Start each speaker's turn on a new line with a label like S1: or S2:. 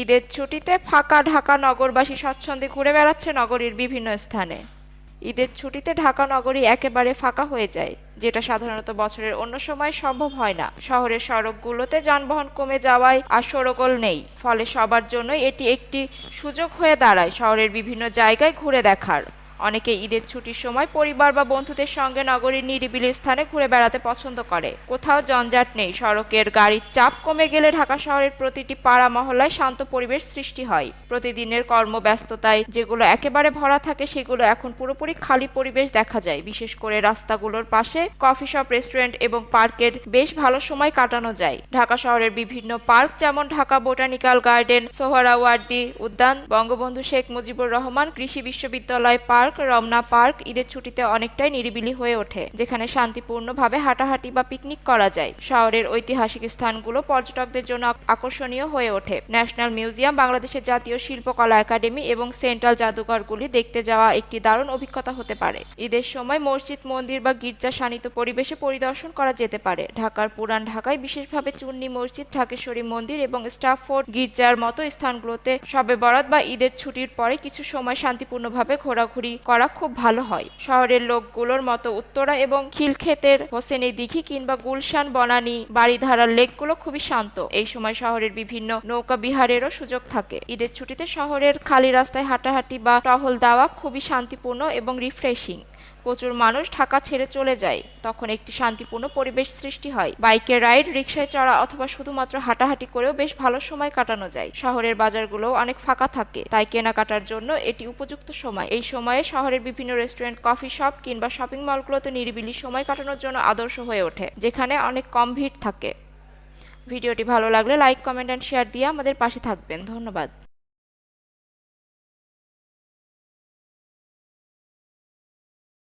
S1: ঈদের ছুটিতে ফাঁকা ঢাকা নগরবাসী স্বচ্ছন্দে ঘুরে বেড়াচ্ছে নগরীর বিভিন্ন স্থানে। ঈদের ছুটিতে ঢাকা নগরী একেবারে ফাঁকা হয়ে যায়, যেটা সাধারণত বছরের অন্য সময় সম্ভব হয় না। শহরের সড়কগুলোতে যানবাহন কমে যাওয়ায় আর সড়কল নেই, ফলে সবার জন্য এটি একটি সুযোগ হয়ে দাঁড়ায় শহরের বিভিন্ন জায়গায় ঘুরে দেখার। অনেকে ঈদের ছুটির সময় পরিবার বা বন্ধুদের সঙ্গে নগরীর নিরিবিলি স্থানে ঘুরে বেড়াতে পছন্দ করে। কোথাও জঞ্জাট নেই, সড়কের গাড়ির চাপ কমে গেলে ঢাকা শহরের প্রতিটি পাড়া মহল্লায় শান্ত পরিবেশ সৃষ্টি হয়। প্রতিদিনের কর্মব্যস্ততায় যেগুলো একেবারে ভরা থাকে সেগুলো এখন পুরোপুরি খালি পরিবেশ দেখা যায়। বিশেষ করে রাস্তাগুলোর পাশে কফি শপ, রেস্টুরেন্ট এবং পার্কের বেশ ভালো সময় কাটানো যায়। ঢাকা শহরের বিভিন্ন পার্ক যেমন ঢাকা বোটানিক্যাল গার্ডেন, সোহরাওয়ার্দী উদ্যান, বঙ্গবন্ধু শেখ মুজিবুর রহমান কৃষি বিশ্ববিদ্যালয় পার্ক রমনা পার্ক ঈদের ছুটিতে অনেকটাই নিরিবিলি হয়ে ওঠে, যেখানে শান্তিপূর্ণভাবে হাঁটাহাঁটি বা পিকনিক করা যায়। শহরের ঐতিহাসিক স্থানগুলো পর্যটকদের জন্য আকর্ষণীয় হয়ে ওঠে। ন্যাশনাল মিউজিয়াম, বাংলাদেশের জাতীয় শিল্পকলা একাডেমি এবং সেন্ট্রাল জাদুঘরগুলি দেখতে যাওয়া একটি দারুণ অভিজ্ঞতা হতে পারে। ঈদের সময় মসজিদ, মন্দির বা গির্জা শানিত পরিবেশে পরিদর্শন করা যেতে পারে। ঢাকার পুরান ঢাকায় বিশেষভাবে চুন্নি মসজিদ, ঢাকেশ্বরী মন্দির এবং স্টাফোর্ড গির্জার মতো স্থানগুলোতে সবে বরাত বা ঈদের ছুটির পরে কিছু সময় শান্তিপূর্ণভাবে ঘোরাঘুরি করা খুব ভালো হয়। শহরের লোকগুলোর মতো উত্তরা এবং খিলক্ষেতের হোসেনি দিঘি কিংবা গুলশান, বনানী বাড়িধারার লেকগুলো খুবই শান্ত। এই সময় শহরের বিভিন্ন নৌকা বিহারেরও সুযোগ থাকে। ঈদের ছুটিতে শহরের খালি রাস্তায় হাঁটাহাঁটি বা টহল দেওয়া খুবই শান্তিপূর্ণ এবং রিফ্রেশিং প্রচুর মানুষ ঢাকা ছেড়ে চলে যায়। তখন একটি শান্তিপূর্ণ পরিবেশ সৃষ্টি হয়। বাইকে রাইড রিক্সায় চড়া অথবা শুধুমাত্র হাঁটাহাঁটি করেও বেশ ভালো সময় কাটানো যায়। শহরের বাজারগুলোও অনেক ফাঁকা থাকে, তাই কেনাকাটার জন্য এটি উপযুক্ত সময়। এই সময়ে শহরের বিভিন্ন রেস্টুরেন্ট, কফি শপ কিংবা শপিং মলগুলোতে নিরিবিলি সময় কাটানোর জন্য আদর্শ হয়ে ওঠে, যেখানে অনেক কম ভিড় থাকে। ভিডিওটি ভালো লাগলে লাইক, কমেন্ট, অ্যান্ড শেয়ার দিয়ে আমাদের পাশে থাকবেন। ধন্যবাদ।